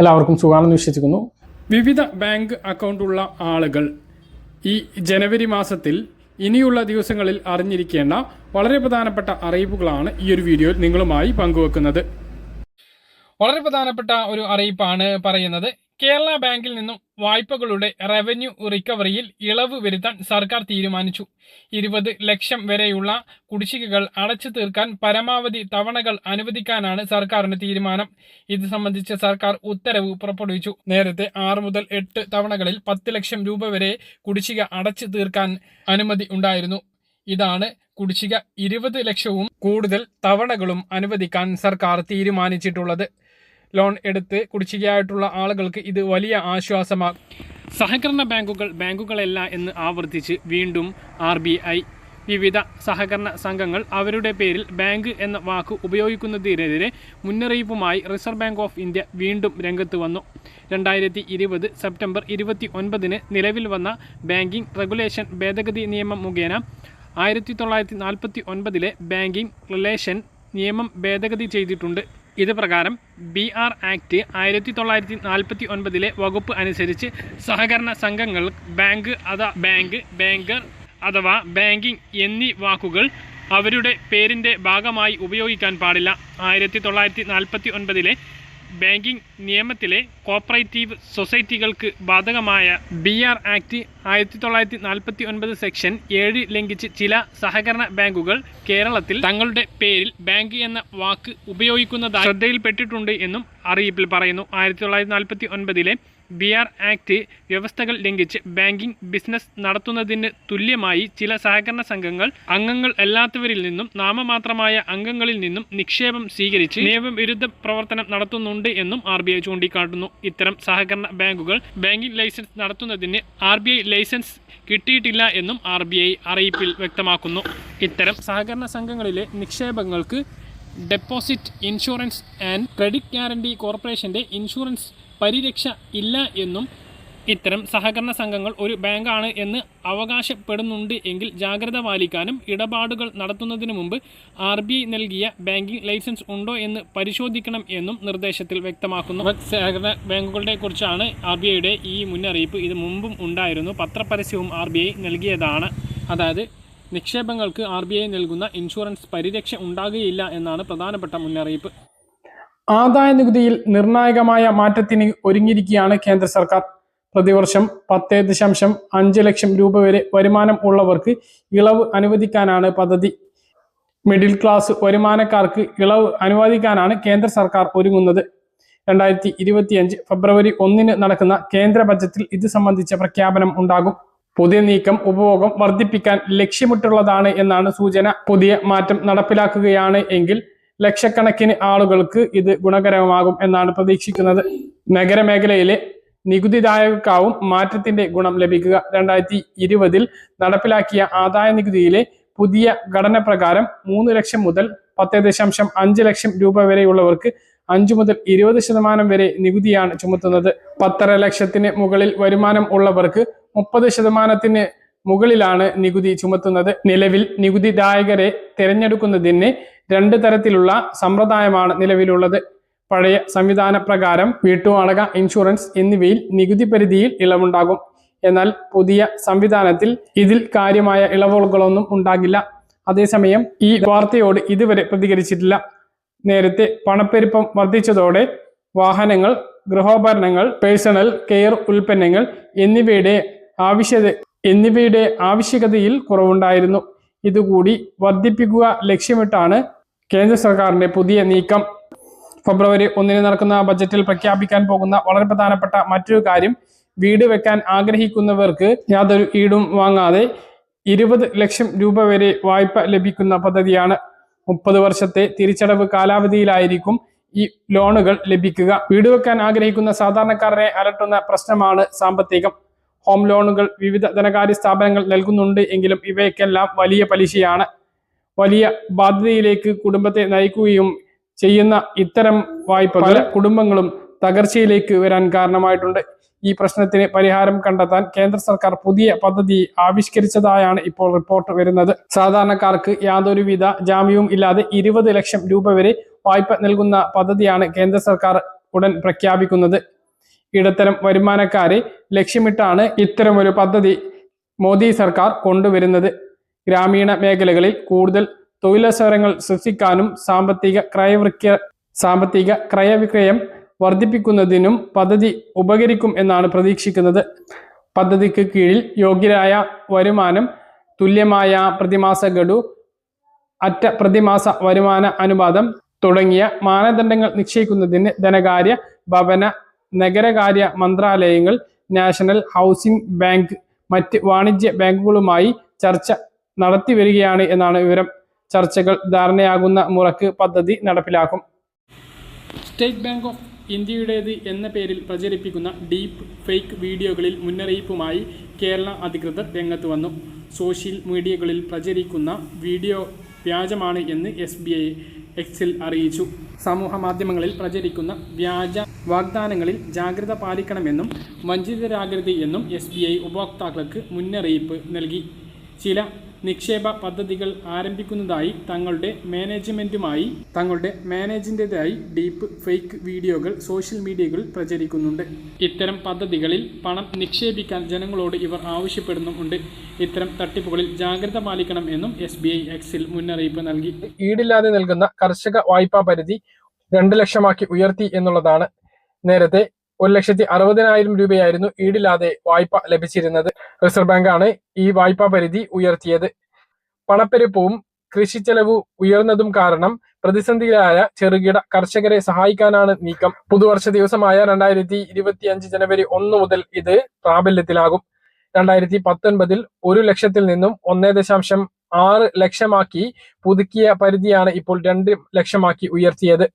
എല്ലാവർക്കും സുഖമാണെന്ന് വിശ്വസിക്കുന്നു. വിവിധ ബാങ്ക് അക്കൗണ്ട് ഉള്ള ആളുകൾ ഈ ജനുവരി മാസത്തിൽ ഇനിയുള്ള ദിവസങ്ങളിൽ അറിഞ്ഞിരിക്കേണ്ട വളരെ പ്രധാനപ്പെട്ട അറിയിപ്പുകളാണ് ഈ ഒരു വീഡിയോയിൽ നിങ്ങളുമായി പങ്കുവെക്കുന്നത്. വളരെ പ്രധാനപ്പെട്ട ഒരു അറിയിപ്പാണ് പറയുന്നത്. കേരള ബാങ്കിൽ നിന്നും വായ്പകളുടെ റവന്യൂ റിക്കവറിയിൽ ഇളവ് വരുത്താൻ സർക്കാർ തീരുമാനിച്ചു. ഇരുപത് ലക്ഷം വരെയുള്ള കുടിശ്ശികകൾ അടച്ചു തീർക്കാൻ പരമാവധി തവണകൾ അനുവദിക്കാനാണ് സർക്കാരിന്റെ തീരുമാനം. ഇത് സംബന്ധിച്ച് സർക്കാർ ഉത്തരവ് പുറപ്പെടുവിച്ചു. നേരത്തെ ആറ് മുതൽ എട്ട് തവണകളിൽ പത്ത് ലക്ഷം രൂപ വരെ കുടിശ്ശിക അടച്ചു തീർക്കാൻ അനുമതി ഉണ്ടായിരുന്നു. ഇതാണ് കുടിശ്ശിക ഇരുപത് ലക്ഷവും കൂടുതൽ തവണകളും അനുവദിക്കാൻ സർക്കാർ തീരുമാനിച്ചിട്ടുള്ളത്. ലോൺ എടുത്ത് കുടിശ്ശികയായിട്ടുള്ള ആളുകൾക്ക് ഇത് വലിയ ആശ്വാസമാകും സഹകരണ ബാങ്കുകൾ ബാങ്കുകളല്ല എന്ന് ആവർത്തിച്ച് വീണ്ടും ആർ ബി ഐ. വിവിധ സഹകരണ സംഘങ്ങൾ അവരുടെ പേരിൽ ബാങ്ക് എന്ന വാക്ക് ഉപയോഗിക്കുന്നതിനെതിരെ മുന്നറിയിപ്പുമായി റിസർവ് ബാങ്ക് ഓഫ് ഇന്ത്യ വീണ്ടും രംഗത്ത് വന്നു. രണ്ടായിരത്തി ഇരുപത് സെപ്റ്റംബർ ഇരുപത്തി ഒൻപതിന് നിലവിൽ വന്ന ബാങ്കിംഗ് റെഗുലേഷൻ ഭേദഗതി നിയമം മുഖേന ആയിരത്തി തൊള്ളായിരത്തി നാൽപ്പത്തി ഒൻപതിലെ ബാങ്കിംഗ് റിലേഷൻ നിയമം ഭേദഗതി ചെയ്തിട്ടുണ്ട്. ഇത് പ്രകാരം ബി ആർ ആക്ട് ആയിരത്തി തൊള്ളായിരത്തി നാൽപ്പത്തി ഒൻപതിലെ വകുപ്പ് അനുസരിച്ച് സഹകരണ സംഘങ്ങൾ ബാങ്ക് അഥവാ ബാങ്ക് ബാങ്കർ അഥവാ ബാങ്കിംഗ് എന്നീ വാക്കുകൾ അവരുടെ പേരിന്റെ ഭാഗമായി ഉപയോഗിക്കാൻ പാടില്ല. ആയിരത്തി തൊള്ളായിരത്തി നാൽപ്പത്തി ഒൻപതിലെ ബാങ്കിംഗ് നിയമത്തിലെ കോപ്പറേറ്റീവ് സൊസൈറ്റികൾക്ക് ബാധകമായ ബി ആർ ആക്ട് ആയിരത്തി തൊള്ളായിരത്തി നാൽപ്പത്തി ഒൻപത് സെക്ഷൻ ഏഴ് ലംഘിച്ച് ചില സഹകരണ ബാങ്കുകൾ കേരളത്തിൽ തങ്ങളുടെ പേരിൽ ബാങ്ക് എന്ന വാക്ക് ഉപയോഗിക്കുന്നതായി ശ്രദ്ധയിൽപ്പെട്ടിട്ടുണ്ട് എന്നും അറിയിപ്പിൽ പറയുന്നു. ആയിരത്തി തൊള്ളായിരത്തി നാൽപ്പത്തി ഒൻപതിലെ ബി ആർ ആക്ട് വ്യവസ്ഥകൾ ലംഘിച്ച് ബാങ്കിംഗ് ബിസിനസ് നടത്തുന്നതിന് തുല്യമായി ചില സഹകരണ സംഘങ്ങൾ അംഗങ്ങൾ അല്ലാത്തവരിൽ നിന്നും നാമമാത്രമായ അംഗങ്ങളിൽ നിന്നും നിക്ഷേപം സ്വീകരിച്ച് നിയമവിരുദ്ധ പ്രവർത്തനം നടത്തുന്നുണ്ട് എന്നും ആർ ബി ഐ ചൂണ്ടിക്കാട്ടുന്നു. ഇത്തരം സഹകരണ ബാങ്കുകൾ ബാങ്കിംഗ് ലൈസൻസ് നടത്തുന്നതിന് ആർ ബി ഐ ലൈസൻസ് കിട്ടിയിട്ടില്ല എന്നും ആർ ബി ഐ അറിയിപ്പിൽ വ്യക്തമാക്കുന്നു. ഇത്തരം സഹകരണ സംഘങ്ങളിലെ നിക്ഷേപങ്ങൾക്ക് deposit insurance and credit guarantee കോർപ്പറേഷന്റെ ഇൻഷുറൻസ് പരിരക്ഷ ഇല്ല എന്നും ഇത്തരം സഹകരണ സംഘങ്ങൾ ഒരു ബാങ്കാണ് എന്ന് അവകാശപ്പെടുന്നുണ്ട് എങ്കിൽ ജാഗ്രത പാലിക്കാനും ഇടപാടുകൾ നടത്തുന്നതിന് മുമ്പ് ആർ ബി ഐ നൽകിയ ബാങ്കിംഗ് ലൈസൻസ് ഉണ്ടോ എന്ന് പരിശോധിക്കണം എന്നും നിർദ്ദേശത്തിൽ വ്യക്തമാക്കുന്നു. സഹകരണ ബാങ്കുകളെ കുറിച്ചാണ് ആർ ബി ഐയുടെ ഈ മുന്നറിയിപ്പ്. ഇത് മുമ്പും ഉണ്ടായിരുന്നു. പത്രപരസ്യവും ആർ ബി ഐ നൽകിയതാണ്. അതായത് നിക്ഷേപങ്ങൾക്ക് ആർ ബി ഐ നൽകുന്ന ഇൻഷുറൻസ് പരിരക്ഷ ഉണ്ടാകുകയില്ല എന്നാണ് പ്രധാനപ്പെട്ട മുന്നറിയിപ്പ്. ആദായ നികുതിയിൽ നിർണായകമായ മാറ്റത്തിന് ഒരുങ്ങിയിരിക്കുകയാണ് കേന്ദ്ര സർക്കാർ. പ്രതിവർഷം പത്ത് ദശാംശം അഞ്ച് ലക്ഷം രൂപ വരെ വരുമാനം ഉള്ളവർക്ക് ഇളവ് അനുവദിക്കാനാണ് പദ്ധതി. മിഡിൽ ക്ലാസ് വരുമാനക്കാർക്ക് ഇളവ് അനുവദിക്കാനാണ് കേന്ദ്ര സർക്കാർ ഒരുങ്ങുന്നത്. രണ്ടായിരത്തി ഇരുപത്തിയഞ്ച് ഫെബ്രുവരി ഒന്നിന് നടക്കുന്ന കേന്ദ്ര ബജറ്റിൽ ഇത് സംബന്ധിച്ച പ്രഖ്യാപനം ഉണ്ടാകും. പുതിയ നീക്കം ഉപഭോഗം വർദ്ധിപ്പിക്കാൻ ലക്ഷ്യമിട്ടുള്ളതാണ് എന്നാണ് സൂചന. പുതിയ മാറ്റം നടപ്പിലാക്കുകയാണ് എങ്കിൽ ലക്ഷക്കണക്കിന് ആളുകൾക്ക് ഇത് ഗുണകരമാകും എന്നാണ് പ്രതീക്ഷിക്കുന്നത്. നഗരമേഖലയിലെ നികുതിദായകർക്കാവും മാറ്റത്തിന്റെ ഗുണം ലഭിക്കുക. രണ്ടായിരത്തി ഇരുപതിൽ നടപ്പിലാക്കിയ ആദായ നികുതിയിലെ പുതിയ ഘടന പ്രകാരം മൂന്ന് ലക്ഷം മുതൽ പത്ത് ദശാംശം അഞ്ച് ലക്ഷം രൂപ വരെയുള്ളവർക്ക് അഞ്ചു മുതൽ ഇരുപത് ശതമാനം വരെ നികുതിയാണ് ചുമത്തുന്നത്. പത്തര ലക്ഷത്തിന് മുകളിൽ വരുമാനം ഉള്ളവർക്ക് മുപ്പത് ശതമാനത്തിന് മുകളിലാണ് നികുതി ചുമത്തുന്നത്. നിലവിൽ നികുതിദായകരെ തിരഞ്ഞെടുക്കുന്നതിന് രണ്ട് തരത്തിലുള്ള സമ്പ്രദായമാണ് നിലവിലുള്ളത്. പഴയ സംവിധാന പ്രകാരം വീട്ടുവാടക ഇൻഷുറൻസ് എന്നിവയിൽ നികുതി പരിധിയിൽ ഇളവുണ്ടാകും. എന്നാൽ പുതിയ സംവിധാനത്തിൽ ഇതിൽ കാര്യമായ ഇളവുകളൊന്നും ഉണ്ടാകില്ല. അതേസമയം ഈ വാർത്തയോട് ഇതുവരെ പ്രതികരിച്ചിട്ടില്ല. നേരത്തെ പണപ്പെരുപ്പം വർദ്ധിച്ചതോടെ വാഹനങ്ങൾ ഗൃഹോപകരണങ്ങൾ പേഴ്സണൽ കെയർ ഉൽപ്പന്നങ്ങൾ എന്നിവയുടെ ആവശ്യത എന്നിവയുടെ ആവശ്യകതയിൽ കുറവുണ്ടായിരുന്നു. ഇതുകൂടി വർദ്ധിപ്പിക്കുക ലക്ഷ്യമിട്ടാണ് കേന്ദ്ര സർക്കാരിന്റെ പുതിയ നീക്കം. ഫെബ്രുവരി ഒന്നിന് നടക്കുന്ന ബജറ്റിൽ പ്രഖ്യാപിക്കാൻ പോകുന്ന വളരെ പ്രധാനപ്പെട്ട മറ്റൊരു കാര്യം വീട് വെക്കാൻ ആഗ്രഹിക്കുന്നവർക്ക് യാതൊരു ഈടും വാങ്ങാതെ ഇരുപത് ലക്ഷം രൂപ വരെ വായ്പ ലഭിക്കുന്ന പദ്ധതിയാണ്. മുപ്പത് വർഷത്തെ തിരിച്ചടവ് കാലാവധിയിലായിരിക്കും ഈ ലോണുകൾ ലഭിക്കുക. വീട് വെക്കാൻ ആഗ്രഹിക്കുന്ന സാധാരണക്കാരനെ അലട്ടുന്ന പ്രശ്നമാണ് സാമ്പത്തികം. ഹോം ലോണുകൾ വിവിധ ധനകാര്യ സ്ഥാപനങ്ങൾ നൽകുന്നുണ്ട് എങ്കിലും ഇവയ്ക്കെല്ലാം വലിയ പലിശയാണ്. വലിയ ബാധ്യതയിലേക്ക് കുടുംബത്തെ നയിക്കുകയും ചെയ്യുന്ന ഇത്തരം വായ്പകൾ കുടുംബങ്ങളും തകർച്ചയിലേക്ക് വരാൻ കാരണമായിട്ടുണ്ട്. ഈ പ്രശ്നത്തിന് പരിഹാരം കണ്ടെത്താൻ കേന്ദ്ര സർക്കാർ പുതിയ പദ്ധതി ആവിഷ്കരിച്ചതായാണ് ഇപ്പോൾ റിപ്പോർട്ട് വരുന്നത്. സാധാരണക്കാർക്ക് യാതൊരുവിധ ജാമ്യവും ഇല്ലാതെ ഇരുപത് ലക്ഷം രൂപ വരെ വായ്പ നൽകുന്ന പദ്ധതിയാണ് കേന്ദ്ര സർക്കാർ ഉടൻ പ്രഖ്യാപിക്കുന്നത്. ഇടത്തരം വരുമാനക്കാരെ ലക്ഷ്യമിട്ടാണ് ഇത്തരമൊരു പദ്ധതി മോദി സർക്കാർ കൊണ്ടുവരുന്നത്. ഗ്രാമീണ മേഖലകളിൽ കൂടുതൽ തൊഴിലവസരങ്ങൾ സൃഷ്ടിക്കാനും സാമ്പത്തിക ക്രയവിക്ര സാമ്പത്തിക ക്രയവിക്രയം വർദ്ധിപ്പിക്കുന്നതിനും പദ്ധതി ഉപകരിക്കും എന്നാണ് പ്രതീക്ഷിക്കുന്നത്. പദ്ധതിക്ക് കീഴിൽ യോഗ്യരായ വരുമാനം തുല്യമായ പ്രതിമാസ ഗഡു അറ്റ പ്രതിമാസ വരുമാന അനുപാതം തുടങ്ങിയ മാനദണ്ഡങ്ങൾ നിശ്ചയിക്കുന്നതിന് ധനകാര്യ ഭവന നഗരകാര്യ മന്ത്രാലയങ്ങൾ നാഷണൽ ഹൗസിംഗ് ബാങ്ക് മറ്റ് വാണിജ്യ ബാങ്കുകളുമായി ചർച്ച നടത്തി വരികയാണ് എന്നാണ് വിവരം. ചർച്ചകൾ ധാരണയാകുന്ന മുറക്ക് പദ്ധതി നടപ്പിലാക്കും. സ്റ്റേറ്റ് ബാങ്ക് ഓഫ് ഇന്ത്യയുടേത് എന്ന പേരിൽ പ്രചരിപ്പിക്കുന്ന ഡീപ്പ് ഫേക്ക് വീഡിയോകളിൽ മുന്നറിയിപ്പുമായി കേരള അധികൃതർ രംഗത്ത് വന്നു. സോഷ്യൽ മീഡിയകളിൽ പ്രചരിക്കുന്ന വീഡിയോ വ്യാജമാണ് എന്ന് എസ് ബി ഐ എക്സിൽ അറിയിച്ചു. സമൂഹ മാധ്യമങ്ങളിൽ പ്രചരിക്കുന്ന വ്യാജ വാഗ്ദാനങ്ങളിൽ ജാഗ്രത പാലിക്കണമെന്നും വഞ്ചിതരാകരുത് എന്നും എസ് ബി ഐ ഉപഭോക്താക്കൾക്ക് മുന്നറിയിപ്പ് നൽകി. ചില നിക്ഷേപ പദ്ധതികൾ ആരംഭിക്കുന്നതായി തങ്ങളുടെ മാനേജ്മെന്റുമായി തങ്ങളുടെ മാനേജിന്റെതായി ഡീപ്പ് ഫേക്ക് വീഡിയോകൾ സോഷ്യൽ മീഡിയകളിൽ പ്രചരിക്കുന്നുണ്ട്. ഇത്തരം പദ്ധതികളിൽ പണം നിക്ഷേപിക്കാൻ ജനങ്ങളോട് ഇവർ ആവശ്യപ്പെടുന്നുമുണ്ട് ഇത്തരം തട്ടിപ്പുകളിൽ ജാഗ്രത പാലിക്കണം എന്നും എസ് ബി ഐ എക്സിൽ മുന്നറിയിപ്പ് നൽകി. ഈടില്ലാതെ നൽകുന്ന കർഷക വായ്പാ പരിധി രണ്ട് ലക്ഷമാക്കി ഉയർത്തി എന്നുള്ളതാണ് നേരത്തെ ഒരു ലക്ഷത്തി അറുപതിനായിരം രൂപയായിരുന്നു ഈടില്ലാതെ വായ്പ ലഭിച്ചിരുന്നത്. റിസർവ് ബാങ്കാണ് ഈ വായ്പാ പരിധി ഉയർത്തിയത്. പണപ്പെരുപ്പവും ചെലവ് ഉയർന്നതും കാരണം പ്രതിസന്ധിയിലായ ചെറുകിട കർഷകരെ സഹായിക്കാനാണ് നീക്കം. പുതുവർഷ ദിവസമായ രണ്ടായിരത്തി ഇരുപത്തി അഞ്ച് ജനുവരി ഒന്ന് മുതൽ ഇത് പ്രാബല്യത്തിലാകും. രണ്ടായിരത്തി പത്തൊൻപതിൽ ഒരു ലക്ഷത്തിൽ നിന്നും ഒന്നേ ദശാംശം ആറ് ലക്ഷമാക്കി പുതുക്കിയ പരിധിയാണ് ഇപ്പോൾ രണ്ട് ലക്ഷമാക്കി ഉയർത്തിയത്.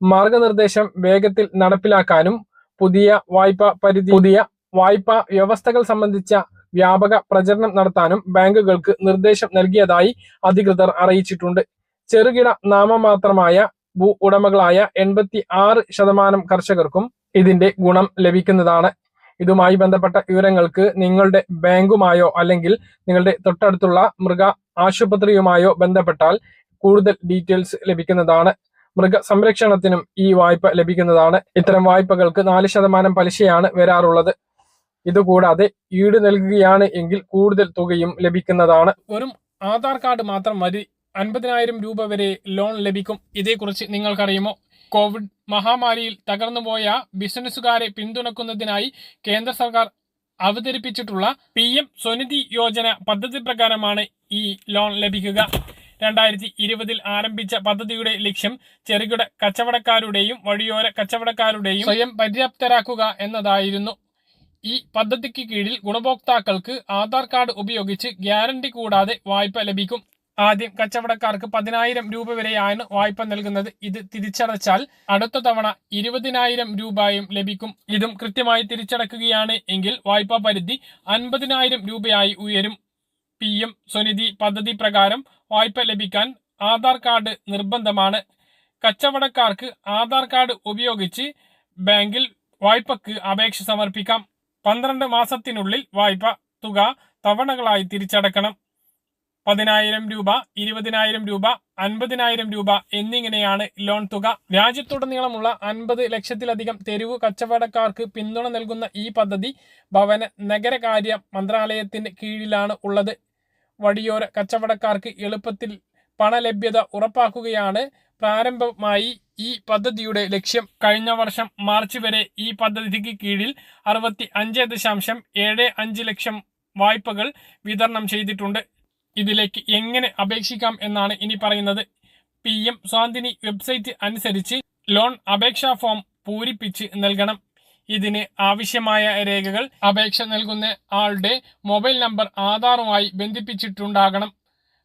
മാർഗനിർദ്ദേശം വേഗത്തിൽ നടപ്പിലാക്കാനും പുതിയ വായ്പ പരിധി പുതിയ വായ്പാ വ്യവസ്ഥകൾ സംബന്ധിച്ച വ്യാപക പ്രചരണം നടത്താനും ബാങ്കുകൾക്ക് നിർദ്ദേശം നൽകിയതായി അധികൃതർ അറിയിച്ചിട്ടുണ്ട്. ചെറുകിട നാമമാത്രമായ ഭൂ ഉടമകളായ എൺപത്തി ആറ് ശതമാനം കർഷകർക്കും ഇതിന്റെ ഗുണം ലഭിക്കുന്നതാണ്. ഇതുമായി ബന്ധപ്പെട്ട വിവരങ്ങൾക്ക് നിങ്ങളുടെ ബാങ്കുമായോ അല്ലെങ്കിൽ നിങ്ങളുടെ തൊട്ടടുത്തുള്ള മൃഗ ആശുപത്രിയുമായോ ബന്ധപ്പെട്ടാൽ കൂടുതൽ ഡീറ്റെയിൽസ് ലഭിക്കുന്നതാണ്. മൃഗ സംരക്ഷണത്തിനും ഈ വായ്പ ലഭിക്കുന്നതാണ്. ഇത്തരം വായ്പകൾക്ക് നാല് ശതമാനം പലിശയാണ് വരാറുള്ളത്. ഇതുകൂടാതെ ഈട് നൽകുകയാണ് എങ്കിൽ കൂടുതൽ തുകയും ലഭിക്കുന്നതാണ്. വെറും ആധാർ കാർഡ് മാത്രം മതി. അൻപതിനായിരം രൂപ വരെ ലോൺ ലഭിക്കും. ഇതേക്കുറിച്ച് നിങ്ങൾക്കറിയുമോ? കോവിഡ് മഹാമാരിയിൽ തകർന്നുപോയ ബിസിനസ്സുകാരെ പിന്തുണക്കുന്നതിനായി കേന്ദ്ര സർക്കാർ അവതരിപ്പിച്ചിട്ടുള്ള പി എം സ്വനിധി യോജന പദ്ധതി പ്രകാരമാണ് ഈ ലോൺ ലഭിക്കുക. രണ്ടായിരത്തി ഇരുപതിൽ ആരംഭിച്ച പദ്ധതിയുടെ ലക്ഷ്യം ചെറുകിട കച്ചവടക്കാരുടെയും വഴിയോര കച്ചവടക്കാരുടെയും സ്വയം പര്യാപ്തരാക്കുക എന്നതായിരുന്നു. ഈ പദ്ധതിക്ക് കീഴിൽ ഗുണഭോക്താക്കൾക്ക് ആധാർ കാർഡ് ഉപയോഗിച്ച് ഗ്യാരണ്ടി കൂടാതെ വായ്പ ലഭിക്കും. ആദ്യം കച്ചവടക്കാർക്ക് പതിനായിരം രൂപ വരെയാണ് വായ്പ നൽകുന്നത്. ഇത് തിരിച്ചടച്ചാൽ അടുത്ത തവണ ഇരുപതിനായിരം രൂപയും ലഭിക്കും. ഇതും കൃത്യമായി തിരിച്ചടക്കുകയാണ് എങ്കിൽ വായ്പാ പരിധി അൻപതിനായിരം രൂപയായി ഉയരും. പി എം സ്വനിധി പദ്ധതി പ്രകാരം വായ്പ ലഭിക്കാൻ ആധാർ കാർഡ് നിർബന്ധമാണ്. കച്ചവടക്കാർക്ക് ആധാർ കാർഡ് ഉപയോഗിച്ച് ബാങ്കിൽ വായ്പക്ക് അപേക്ഷ സമർപ്പിക്കാം. പന്ത്രണ്ട് മാസത്തിനുള്ളിൽ വായ്പ തുക തവണകളായി തിരിച്ചടക്കണം. പതിനായിരം രൂപ ഇരുപതിനായിരം രൂപ അൻപതിനായിരം രൂപ എന്നിങ്ങനെയാണ് ലോൺ തുക. രാജ്യത്തുടനീളമുള്ള അൻപത് ലക്ഷത്തിലധികം തെരുവ് കച്ചവടക്കാർക്ക് പിന്തുണ നൽകുന്ന ഈ പദ്ധതി ഭവന നഗരകാര്യ മന്ത്രാലയത്തിന്റെ കീഴിലാണ് ഉള്ളത്. വഴിയോര കച്ചവടക്കാർക്ക് എളുപ്പത്തിൽ പണലഭ്യത ഉറപ്പാക്കുകയാണ് പ്രാരംഭമായി ഈ പദ്ധതിയുടെ ലക്ഷ്യം. കഴിഞ്ഞ വർഷം മാർച്ച് വരെ ഈ പദ്ധതിക്ക് കീഴിൽ അറുപത്തി അഞ്ച് ദശാംശം ഏഴ് അഞ്ച് ലക്ഷം വായ്പകൾ വിതരണം ചെയ്തിട്ടുണ്ട്. ഇതിലേക്ക് എങ്ങനെ അപേക്ഷിക്കാം എന്നാണ് ഇനി പറയുന്നത്. പി എം സ്വാന്തിനി വെബ്സൈറ്റ് അനുസരിച്ച് ലോൺ അപേക്ഷാ ഫോം പൂരിപ്പിച്ച് നൽകണം. ഇതിന് ആവശ്യമായ രേഖകൾ അപേക്ഷ നൽകുന്ന ആളുടെ മൊബൈൽ നമ്പർ ആധാറുമായി ബന്ധിപ്പിച്ചിട്ടുണ്ടാകണം.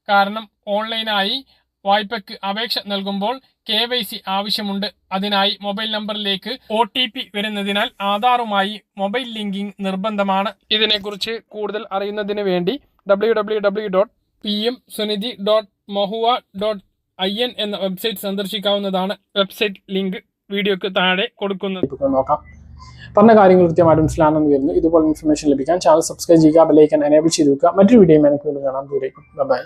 കാരണം ഓൺലൈനായി വായ്പയ്ക്ക് അപേക്ഷ നൽകുമ്പോൾ കെ വൈ സി ആവശ്യമുണ്ട്. അതിനായി മൊബൈൽ നമ്പറിലേക്ക് ഒ ടി പി വരുന്നതിനാൽ ആധാറുമായി മൊബൈൽ ലിങ്കിംഗ് നിർബന്ധമാണ്. ഇതിനെക്കുറിച്ച് കൂടുതൽ അറിയുന്നതിന് വേണ്ടി W W W dot P M Svanidhi dot mohua dot I N എന്ന വെബ്സൈറ്റ് സന്ദർശിക്കാവുന്നതാണ് വെബ്സൈറ്റ് ലിങ്ക് വീഡിയോക്ക് താഴെ കൊടുക്കുന്നത്. നോക്കാം. പറഞ്ഞ കാര്യങ്ങൾ കൃത്യമായിട്ട് മനസ്സിലാണെന്ന് വരുന്നു ഇതുപോലെ ഇൻഫർമേഷൻ ലഭിക്കാൻ ചാനൽ സബ്സ്ക്രൈബ് ചെയ്യുക ബെലൈക്കൻ എനേബിൾ ചെയ്ത് വെക്കുക. മറ്റൊരു വീഡിയോ എനിക്ക് വീണ്ടും കാണാൻ ദൂരേക്കും ബൈ